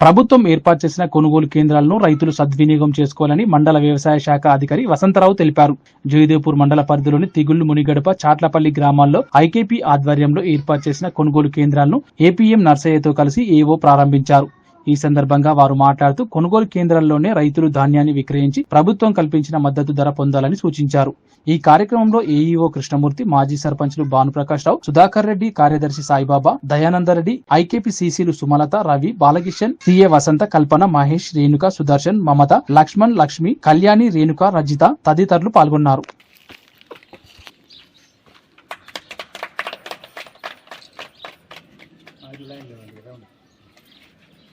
ప్రభుత్వం ఏర్పాటు చేసిన కొనుగోలు కేంద్రాలను రైతులు సద్వినియోగం చేసుకోవాలని మండల వ్యవసాయ శాఖ అధికారి వసంతరావు తెలిపారు. జయదేవ్పూర్ మండల పరిధిలోని తిగుళ్ళు మునిగడప చాట్లపల్లి గ్రామాల్లో ఐకేపీ ఆధ్వర్యంలో ఏర్పాటు చేసిన కొనుగోలు కేంద్రాలను ఏపీఎం నర్సయ్యతో కలిసి ఏవో ప్రారంభించారు. ఈ సందర్భంగా వారు మాట్లాడుతూ కొనుగోలు కేంద్రాల్లోనే రైతులు ధాన్యాన్ని విక్రయించి ప్రభుత్వం కల్పించిన మద్దతు ధర పొందాలని సూచించారు. ఈ కార్యక్రమంలో ఏఈఓ కృష్ణమూర్తి మాజీ సర్పంచ్లు భానుప్రకాష్ రావు సుధాకర్ రెడ్డి కార్యదర్శి సాయిబాబా దయానందరెడ్డి ఐకేపీ సీసీలు సుమలత రవి బాలకిషన్ సిఏ వసంత కల్పన మహేష్ రేణుక సుదర్శన్ మమత లక్ష్మణ్ లక్ష్మి కళ్యాణి రేణుక రజిత తదితరులు పాల్గొన్నారు.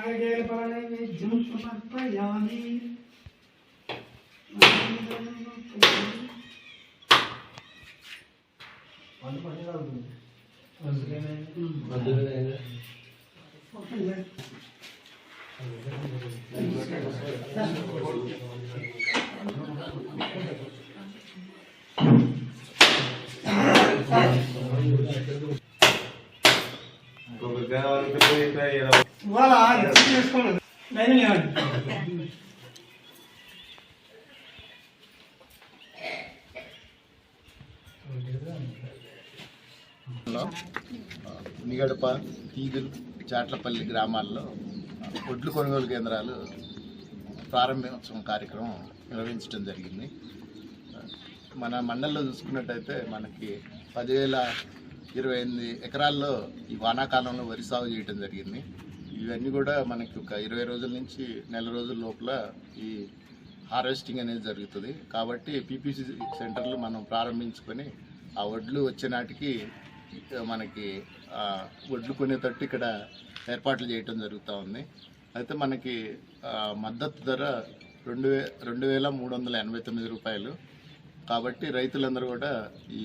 నాగేళపరనైవేద్యం సమర్పయామి ఇవాళ చేసుకోండి నిగడప తీగులు చాట్లపల్లి గ్రామాల్లో ఒడ్లు కొనుగోలు కేంద్రాలు ప్రారంభోత్సవం కార్యక్రమం నిర్వహించడం జరిగింది. మన మండలంలో చూసుకున్నట్టయితే మనకి పదివేల ఇరవై ఎనిమిది ఎకరాల్లో ఈ వానాకాలంలో వరి సాగు చేయడం జరిగింది. ఇవన్నీ కూడా మనకి ఒక ఇరవై రోజుల నుంచి నెల రోజుల లోపల ఈ హార్వెస్టింగ్ అనేది జరుగుతుంది. కాబట్టి పీపీసీ సెంటర్లు మనం ప్రారంభించుకొని ఆ వడ్లు వచ్చే నాటికి మనకి వడ్లు కొనేటట్టు ఇక్కడ ఏర్పాట్లు చేయటం జరుగుతూ ఉంది. అయితే మనకి మద్దతు ధర రెండు వే రెండు వేల మూడు వందల ఎనభై తొమ్మిది రూపాయలు. కాబట్టి రైతులందరూ కూడా ఈ